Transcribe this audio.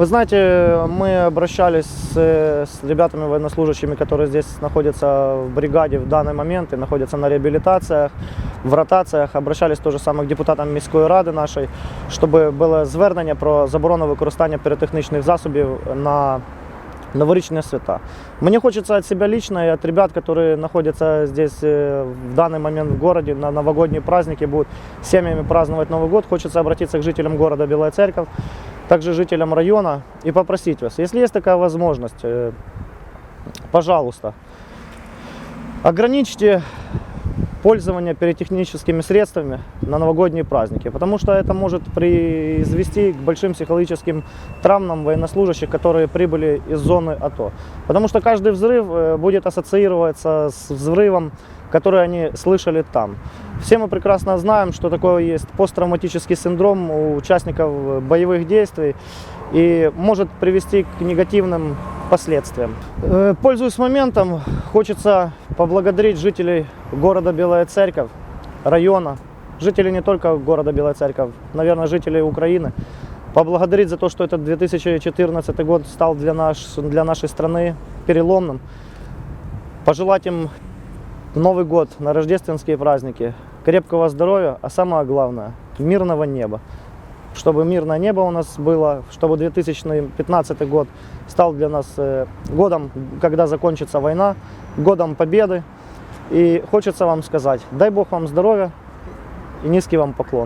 Вы знаете, мы обращались с, с ребятами военнослужащими, которые здесь находятся в бригаде в данный момент и находятся на реабилитациях, в ротаціях. Обращались теж саме к депутатам міської ради нашої, щоб було звернення про заборону використання піротехнічних засобів на новорічные свята. Мне хочется от себя лично и от ребят, которые находятся здесь э, в данный момент в городе на новогодние праздники, будут семьями праздновать Новый год, хочется обратиться к жителям города Белая Церковь, также жителям района и попросить вас, если есть такая возможность, э, пожалуйста, ограничьте пользование пиротехническими средствами на новогодние праздники, потому что это может произвести к большим психологическим травмам военнослужащих, которые прибыли из зоны АТО. Потому что каждый взрыв э, будет ассоциироваться с взрывом, который они слышали там. Все мы прекрасно знаем, что такое есть посттравматический синдром у участников боевых действий и может привести к негативным последствиям. Э, Пользуясь моментом, хочется поблагодарить жителей города Белая Церковь, района, жителей не только города Белая Церковь, наверное, жителей Украины, поблагодарить за то, что этот 2014 год стал для, наш, для нашей страны переломным, пожелать им Новый год, на рождественские праздники, крепкого здоровья, а самое главное, мирного неба. Чтобы мирное небо у нас было, чтобы 2015 год стал для нас э, годом, когда закончится война, годом победы. И хочется вам сказать, дай Бог вам здоровья и низкий вам поклон.